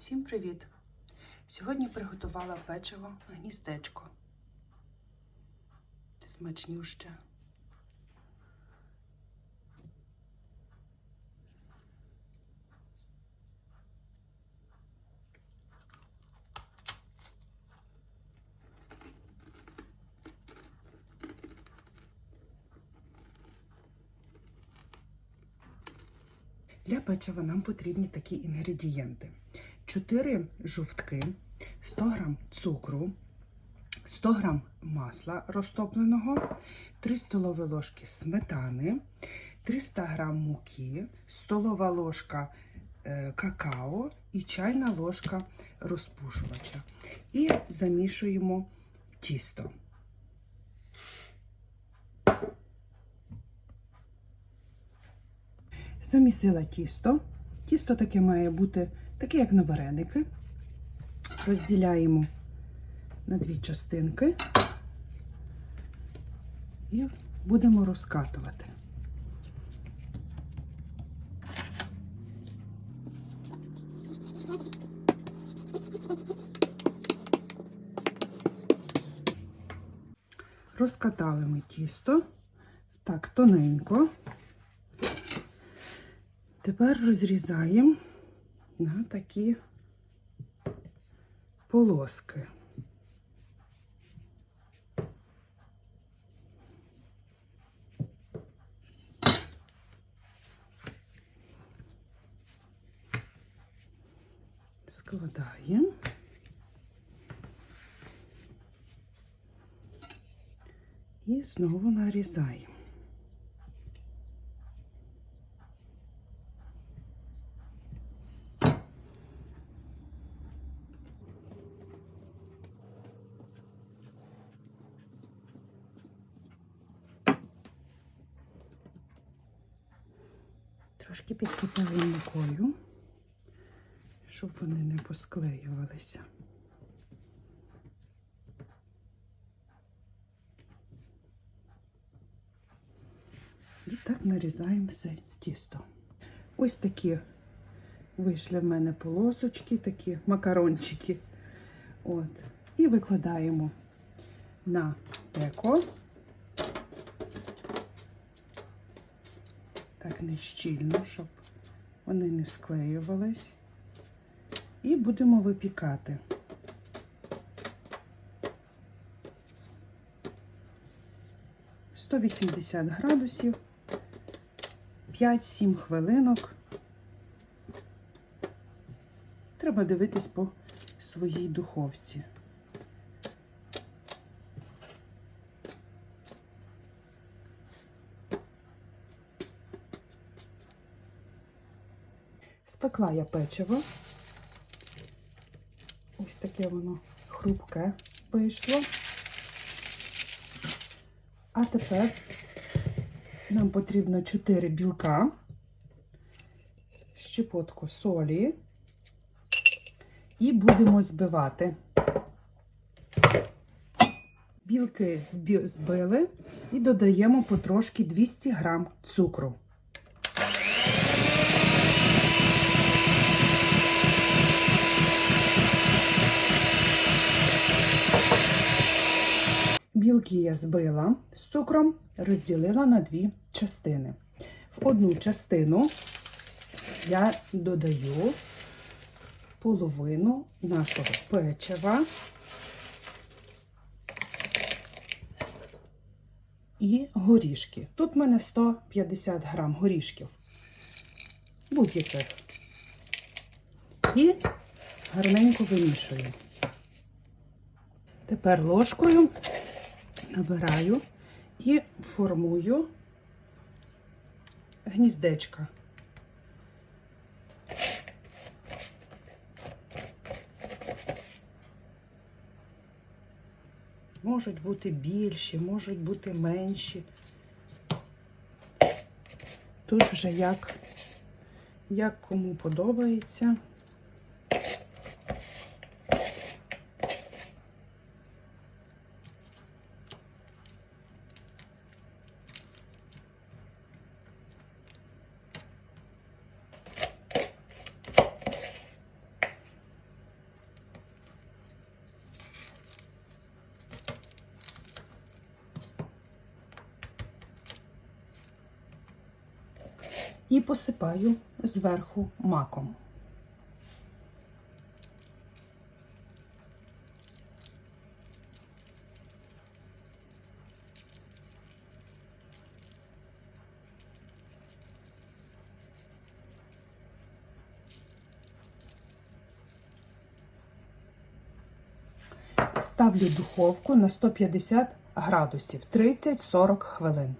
Всім привіт! Сьогодні приготувала печиво гніздечко. Смачнюще. Для печива нам потрібні такі інгредієнти: 4 жовтки, 100 г цукру, 100 г масла розтопленого, 3 столові ложки сметани, 300 г муки, столова ложка е, какао і чайна ложка розпушувача. І замішуємо тісто. Замісила тісто. Тісто таке має бути таке, як на вареники. Розділяємо на дві частинки і будемо розкатувати. Розкатали ми тісто так тоненько. Тепер розрізаємо на такі полоски. Складаємо. І знову нарізаємо. Трошки підсипали мукою, щоб вони не посклеювалися. І так нарізаємо все тісто. Ось такі вийшли в мене полосочки, такі макарончики. От. І викладаємо на деко. Так не щільно, щоб вони не склеювались. І будемо випікати. Сто вісімдесят градусів, 5-7 хвилинок. Треба дивитись по своїй духовці. Спекла я печиво. Ось таке воно хрупке вийшло. А тепер нам потрібно 4 білка, щепотку солі і будемо збивати. Білки збили і додаємо потрошки 200 грам цукру. Білки я збила з цукром, розділила на дві частини. В одну частину я додаю половину нашого печива і горішки. Тут в мене 150 грам горішків будь-яких. І гарненько вимішую. Тепер ложкою набираю і формую гніздечка. Можуть бути більші, можуть бути менші. Тут вже як, як кому подобається. І посипаю зверху маком. Ставлю духовку на 150 градусів 30-40 хвилин.